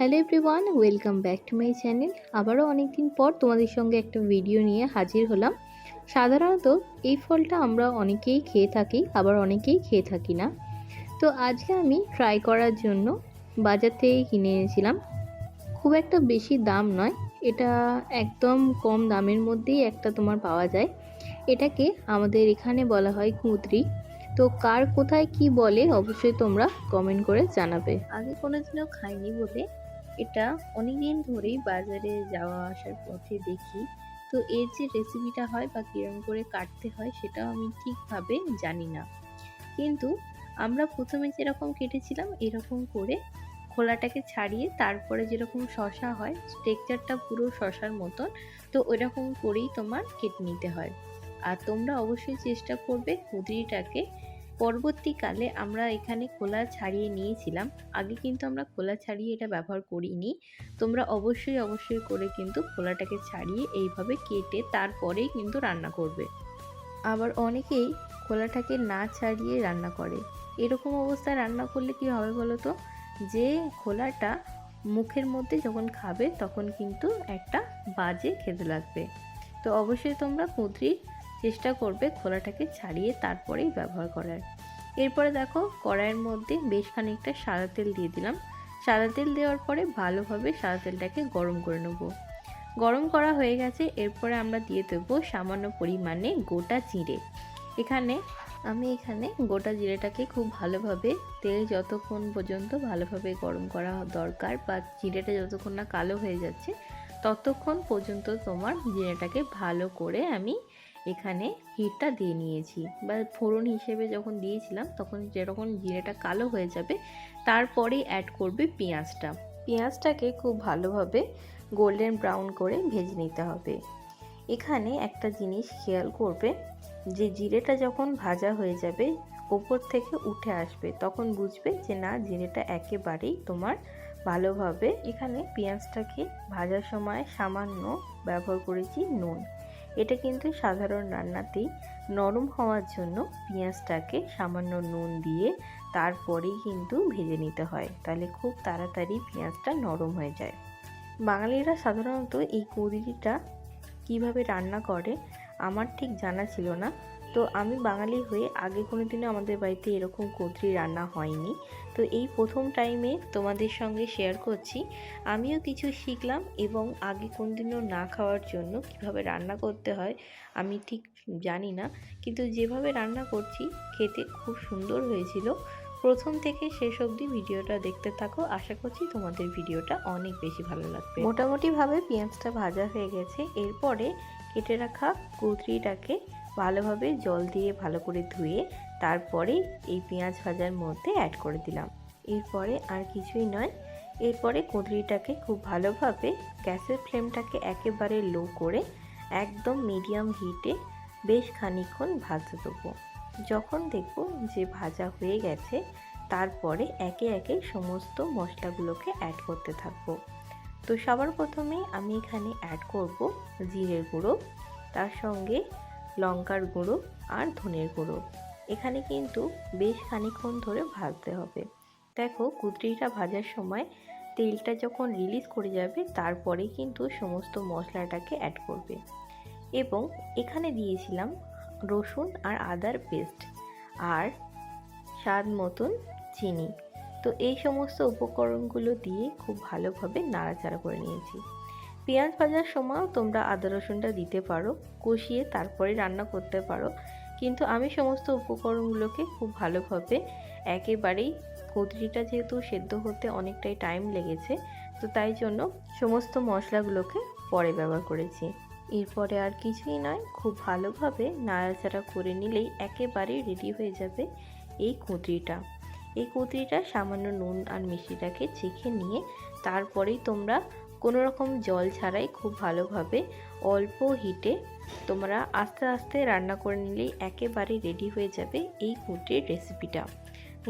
Hello everyone welcome back to my channel আবারও অনেক দিন পর তোমাদের সঙ্গে একটা ভিডিও নিয়ে হাজির হলাম। সাধারণত এই ফলটা আমরা অনেকেই খেয়ে থাকি, আবার অনেকেই খেয়ে থাকি না। তো আজকে আমি ট্রাই করার জন্য বাজার থেকে কিনে এনেছিলাম। খুব একটা বেশি দাম নয়, এটা একদম কম দামের মধ্যেই একটা তোমার পাওয়া যায়। এটাকে আমাদের এখানে বলা হয় কুঁদরি। তো কার কোথায় কি বলে অবশ্যই তোমরা কমেন্ট করে জানাবে। আগে কোনোদিনও খাইনি বলে এটা অনেকদিন ধরেই বাজারে যাওয়া আসার পথে দেখি। তো এর যে রেসিপিটা হয় বা কীরকম করে কাটতে হয় সেটাও আমি ঠিকভাবে জানি না। কিন্তু আমরা প্রথমে যেরকম কেটেছিলাম এরকম করে খোলাটাকে ছাড়িয়ে তারপরে যেরকম শশা হয় টেক্সচারটা পুরো শশার মতন, তো ওইরকম করেই তোমার কেটে নিতে হয়। আর তোমরা অবশ্যই চেষ্টা করবে কুদরিটাকে পরবর্তীকালে আমরা এখানে খোলা ছাড়িয়ে নিয়েছিলাম। আগে কিন্তু আমরা খোলা ছাড়িয়ে এটা ব্যবহার করিনি। তোমরা অবশ্যই অবশ্যই করে কিন্তু খোলাটাকে ছাড়িয়ে এইভাবে কেটে তারপরেই কিন্তু রান্না করবে। আবার অনেকেই খোলাটাকে না ছাড়িয়ে রান্না করে। এরকম অবস্থায় রান্না করলে কি হবে বলো তো? যে খোলাটা মুখের মধ্যে যখন খাবে তখন কিন্তু একটা বাজে খেতে লাগবে। তো অবশ্যই তোমরা কুঁদরির চেষ্টা করবে খোলাটাকে ছাড়িয়ে তারপরেই ব্যবহার করার। এরপরে দেখো, কড়াইয়ের মধ্যে বেশ খানিকটা সাদা তেল দিয়ে দিলাম। সাদা তেল দেওয়ার পরে ভালোভাবে সাদা তেলটাকে গরম করে নেব। গরম করা হয়ে গেছে, এরপরে আমরা দিয়ে দেবো সামান্য পরিমাণে গোটা জিরে। এখানে আমি এখানে গোটা জিরেটাকে খুব ভালোভাবে তেল যতক্ষণ পর্যন্ত ভালোভাবে গরম করা দরকার বা জিরেটা যতক্ষণ না কালো হয়ে যাচ্ছে, ততক্ষণ পর্যন্ত তোমার জিরেটাকে ভালো করে আমি এখানে হিটটা দিয়ে নিয়েছি। বা ফোড়ন হিসেবে যখন দিয়েছিলাম, তখন যেরকম জিরেটা কালো হয়ে যাবে, তারপরেই অ্যাড করবে পেঁয়াজটা। পেঁয়াজটাকে খুব ভালোভাবে গোল্ডেন ব্রাউন করে ভেজে নিতে হবে। এখানে একটা জিনিস খেয়াল করবে, যে জিরেটা যখন ভাজা হয়ে যাবে, ওপর থেকে উঠে আসবে, তখন বুঝবে যে না, জিরেটা একেবারেই তোমার ভালোভাবে এখানে পেঁয়াজটাকে ভাজার সময় সামান্য ব্যবহার করেছি নুন। এটা কিন্তু সাধারণ রান্নাতেই নরম হওয়ার জন্য পেঁয়াজটাকে সামান্য নুন দিয়ে তারপরেই কিন্তু ভেজে নিতে হয়। তাহলে খুব তাড়াতাড়ি পেঁয়াজটা নরম হয়ে যায়। বাঙালিরা সাধারণত এই কুঁদরিটা কীভাবে রান্না করে আমার ঠিক জানা ছিল না। তো আমি বাঙালি হয়ে আগে কোনো দিনও আমাদের বাড়িতে এরকম কুঁদরি রান্না হয়নি। তো এই প্রথম টাইমে তোমাদের সঙ্গে শেয়ার করছি। আমিও কিছু শিখলাম এবং আগে কোনো দিনও না খাওয়ার জন্য কীভাবে রান্না করতে হয় আমি ঠিক জানি না। কিন্তু যেভাবে রান্না করছি, খেতে খুব সুন্দর হয়েছিল। প্রথম থেকে শেষ অবধি ভিডিওটা দেখতে থাকো। আশা করছি তোমাদের ভিডিওটা অনেক বেশি ভালো লাগবে। মোটামুটিভাবে পেঁয়াজটা ভাজা হয়ে গেছে। এরপরে কেটে রাখা কুদরিটাকে ভালোভাবে জল দিয়ে ভালো করে ধুয়ে তারপরে এই পেঁয়াজ ভাজার মধ্যে অ্যাড করে দিলাম। এরপরে আর কিছুই নয়। এরপরে কুঁদরিটাকে খুব ভালোভাবে গ্যাসের ফ্লেমটাকে একেবারে লো করে একদম মিডিয়াম হিটে বেশ খানিক্ষণ ভাজতে দেবো। যখন দেখব যে ভাজা হয়ে গেছে, তারপরে একে একে সমস্ত মশলাগুলোকে অ্যাড করতে থাকব। তো সবার প্রথমে আমি এখানে অ্যাড করব জিরের গুঁড়ো। তার সঙ্গে লঙ্কার গুঁড়ো আর ধনের গুঁড়ো। এখানে কিন্তু বেশ খানিক্ষণ ধরে ভাজতে হবে। দেখো, কুদরিটা ভাজার সময় তেলটা যখন রিলিজ করে যাবে, তারপরে কিন্তু সমস্ত মশলাটাকে অ্যাড করবে। এবং এখানে দিয়েছিলাম রসুন আর আদার পেস্ট আর স্বাদ মতন চিনি। তো এই সমস্ত উপকরণগুলো দিয়ে খুব ভালোভাবে নাড়াচাড়া করে নিয়েছি। পেঁয়াজ ভাজার সময়ও তোমরা আদা রসুনটা দিতে পারো, কষিয়ে তারপরে রান্না করতে পারো। কিন্তু আমি সমস্ত উপকরণগুলোকে খুব ভালোভাবে একেবারেই কুদরিটা যেহেতু সেদ্ধ হতে অনেকটাই টাইম লেগেছে, তো তাই জন্য সমস্ত মশলাগুলোকে পরে ব্যবহার করেছি। এরপরে আর কিছুই নয়, খুব ভালোভাবে নাড়াচাড়া করে নিলেই একেবারেই রেডি হয়ে যাবে এই কুদরিটা এই কুদরিটা সামান্য নুন আর মিষ্টিটাকে চেখে নিয়ে তারপরেই তোমরা কোনো রকম জল ছাড়াই খুব ভালোভাবে অল্প হিটে তোমরা আস্তে আস্তে রান্না করে নিলেই একেবারে রেডি হয়ে যাবে এই কুটির রেসিপিটা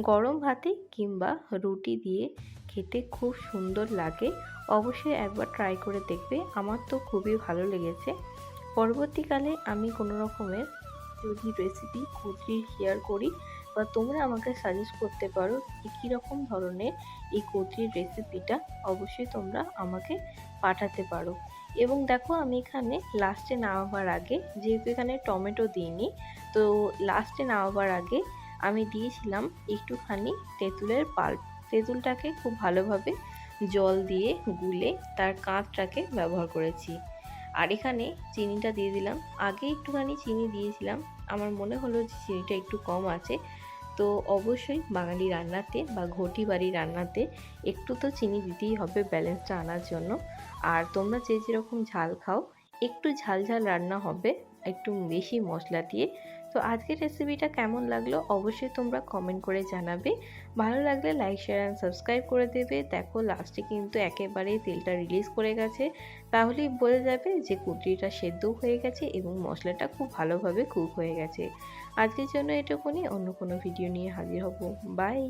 গরম ভাতে কিংবা রুটি দিয়ে খেতে খুব সুন্দর লাগে। অবশ্যই একবার ট্রাই করে দেখবে, আমার তো খুবই ভালো লেগেছে। পরবর্তীকালে আমি কোনো রকমের যদি রেসিপি কুচি শেয়ার করি বা তোমরা আমাকে সাজেস্ট করতে পারো যে কীরকম ধরনের এই কচুরির রেসিপিটা অবশ্যই তোমরা আমাকে পাঠাতে পারো। এবং দেখো আমি এখানে লাস্টে নামাবার আগে যেহেতু এখানে টমেটো দিইনি, তো লাস্টে নামাবার আগে আমি দিয়েছিলাম একটুখানি তেঁতুলের পাল্প। তেঁতুলটাকে খুব ভালোভাবে জল দিয়ে গুলে তার কাঁচটাকে ব্যবহার করেছি। আর এখানে চিনিটা দিয়ে দিলাম। আগে একটুখানি চিনি দিয়েছিলাম। আমার মনে হলো যে চিনিটা একটু কম আছে। তো অবশ্যই বাঙালি রান্নাতে বা ঘটি বাড়ি রান্নাতে একটু তো চিনি দিতেই হবে ব্যালেন্সটা আনার জন্য। আর তোমরা যে যেরকম ঝাল খাও, একটু ঝাল ঝাল রান্না হবে, একটু বেশি মশলা দিয়ে। তো আজকের রেসিপিটা কেমন লাগল অবশ্যই তোমরা কমেন্ট করে জানাবে। ভালো লাগলে লাইক শেয়ার অ্যান্ড সাবস্ক্রাইব করে দেবে। দেখো লাস্টে কিন্তু একেবারেই তেলটা রিলিজ করে গেছে। তাহলেই বোঝা যাবে যে কুটরিটা সেদ্ধ হয়ে গেছে এবং মশলাটা খুব ভালোভাবে কুক হয়ে গেছে। আজকের জন্য এটুকুনি। অন্য কোনো ভিডিও নিয়ে হাজির হব। বাই